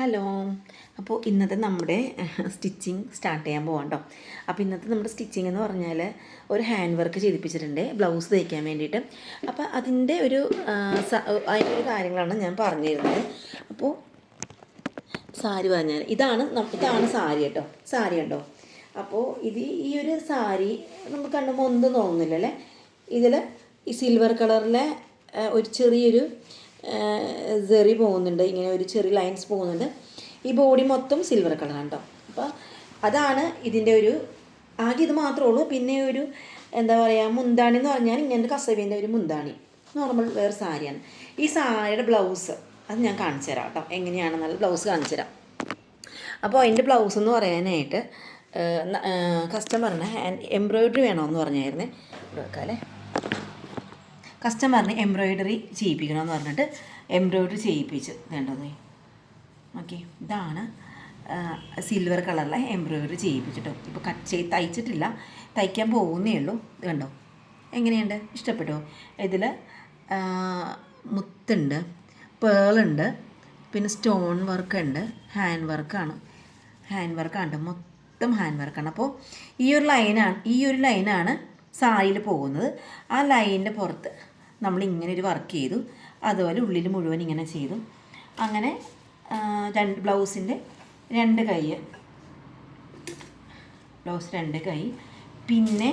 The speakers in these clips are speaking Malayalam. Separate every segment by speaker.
Speaker 1: ഹലോ. അപ്പോൾ ഇന്നത്തെ നമ്മുടെ സ്റ്റിച്ചിങ് സ്റ്റാർട്ട് ചെയ്യാൻ പോകാം കേട്ടോ അപ്പോൾ ഇന്നത്തെ നമ്മുടെ സ്റ്റിച്ചിങ് എന്ന് പറഞ്ഞാൽ ഒരു ഹാൻഡ് വർക്ക് ചെയ്തിപ്പിച്ചിട്ടുണ്ട് ബ്ലൗസ് തയ്ക്കാൻ വേണ്ടിയിട്ട്. അപ്പോൾ അതിന്റെ ഒരു അതിന്റെ ഒരു കാര്യങ്ങളാണ് ഞാൻ പറഞ്ഞിരുന്നത്. അപ്പോൾ സാരി പറഞ്ഞാൽ ഇതാണ് ഇതാണ് സാരി കേട്ടോ സാരി ഉണ്ടോ അപ്പോൾ ഇത് ഈ ഒരു സാരി നമുക്ക് കണ്ടുമ്പോൾ ഒന്നും തോന്നുന്നില്ല അല്ലേ? ഇതിൽ ഈ സിൽവർ കളറിലെ ഒരു ചെറിയൊരു സെറി പോകുന്നുണ്ട്. ഇങ്ങനെ ഒരു ചെറിയ ലൈൻസ് പോകുന്നുണ്ട്. ഈ ബോഡി മൊത്തം സിൽവർ കളറാണ് കേട്ടോ അപ്പോൾ അതാണ് ഇതിന്റെ ഒരു ആകെ ഇത് മാത്രമേ ഉള്ളൂ. പിന്നെ ഒരു എന്താ പറയുക മുന്താണി എന്ന് പറഞ്ഞാൽ ഇങ്ങനത്തെ കസവിന്റെ ഒരു മുന്താണി. നോർമൽ വേറെ സാരിയാണ് ഈ സാരിയുടെ ബ്ലൗസ് അത് ഞാൻ കാണിച്ചു തരാം കേട്ടോ എങ്ങനെയാണെന്നുള്ള ബ്ലൗസ് കാണിച്ചു തരാം. അപ്പോൾ അതിന്റെ ബ്ലൗസ് എന്ന് പറയാനായിട്ട് കസ്റ്റമറിന് എംബ്രോയിഡറി വേണമെന്ന് പറഞ്ഞായിരുന്നേ. അല്ലേ കസ്റ്റമറിന് എംബ്രോയിഡറി ചെയ്യിപ്പിക്കണമെന്ന് പറഞ്ഞിട്ട് എംബ്രോയിഡറി ചെയ്യിപ്പിച്ച് വേണ്ടത്. ഓക്കെ ഇതാണ് സിൽവർ കളറിലെ എംബ്രോയിഡറി ചെയ്യിപ്പിച്ചിട്ടോ. ഇപ്പോൾ കട്ട് ചെയ്ത് തയ്ച്ചിട്ടില്ല. തയ്ക്കാൻ പോകുന്നേ ഉള്ളൂ. കണ്ടോ? എങ്ങനെയുണ്ട്? ഇഷ്ടപ്പെട്ടോ? ഇതിൽ മുത്തുണ്ട് പേളുണ്ട് പിന്നെ സ്റ്റോൺ വർക്ക് ഉണ്ട് ഹാൻഡ് വർക്കാണ് ഹാൻഡ് വർക്കാണ് മൊത്തം ഹാൻഡ് വർക്കാണ് അപ്പോൾ ഈ ഒരു ലൈനാണ് ഈ ഒരു ലൈനാണ് സാരിയിൽ പോകുന്നത്. ആ ലൈനിന്റെ പുറത്ത് നമ്മൾ ഇങ്ങനെ ഒരു വർക്ക് ചെയ്തു. അതുപോലെ ഉള്ളിൽ മുഴുവൻ ഇങ്ങനെ ചെയ്തു. അങ്ങനെ രണ്ട് ബ്ലൗസിന്റെ രണ്ട് കൈ. ബ്ലൗസ് രണ്ട് കൈ. പിന്നെ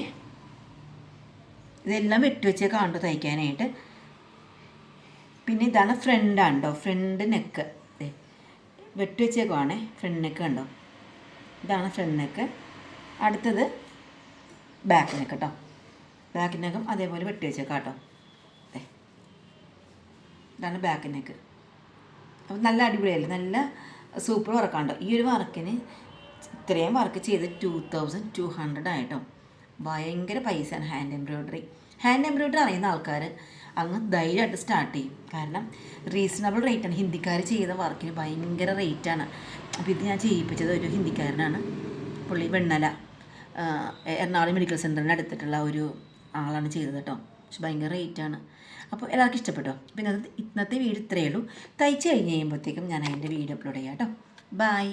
Speaker 1: ഇതെല്ലാം വെട്ടിവെച്ചേ കാണും തയ്ക്കാനായിട്ട്. പിന്നെ ഇതാണ് ഫ്രണ്ടാണ് കേട്ടോ ഫ്രണ്ട് നെക്ക്. വെട്ടിവെച്ചേക്കുവാണേ ഫ്രണ്ട് നെക്ക് കണ്ടോ? ഇതാണ് ഫ്രണ്ട് നെക്ക്. അടുത്തത് ബാക്ക് നെക്ക് കേട്ടോ ബാക്ക് നെക്കും അതേപോലെ വെട്ടിവെച്ചേക്കാം കേട്ടോ. ഇതാണ് ബാക്ക് നെക്ക് അപ്പം നല്ല അടിപൊളിയല്ലേ നല്ല സൂപ്പർ വർക്കാണ് ഈ ഒരു വർക്കിന് ഇത്രയും വർക്ക് ചെയ്ത് ടു തൗസൻഡ് ടു ഹൺഡ്രഡ് ആയിട്ടോ. ഭയങ്കര പൈസയാണ് ഹാൻഡ് എംബ്രോയ്ഡറി ഹാൻഡ് എംബ്രോയ്ഡറി അറിയുന്ന ആൾക്കാർ അങ്ങ് ധൈര്യമായിട്ട് സ്റ്റാർട്ട് ചെയ്യും. കാരണം റീസണബിൾ റേറ്റാണ് ഹിന്ദിക്കാർ ചെയ്ത വർക്കിന് ഭയങ്കര റേറ്റാണ് അപ്പോൾ ഇത് ഞാൻ ചെയ്യിപ്പിച്ചത് ഒരു ഹിന്ദിക്കാരനാണ്. പുള്ളി വെണ്ണല. എറണാകുളം മെഡിക്കൽ സെന്ററിന്റെ അടുത്തിട്ടുള്ള ഒരു ആളാണ് ചെയ്തത് കേട്ടോ. പക്ഷെ ഭയങ്കര റേറ്റാണ് അപ്പോൾ എല്ലാവർക്കും ഇഷ്ടപ്പെട്ടോ? പിന്നെ അത് ഇന്നത്തെ വീഡിയോ ഇത്രയേ ഉള്ളൂ. തയ്ച്ച് കഴിഞ്ഞ് കഴിയുമ്പോഴത്തേക്കും ഞാൻ അതിന്റെ വീഡിയോ അപ്ലോഡ് ചെയ്യാം കേട്ടോ. ബൈ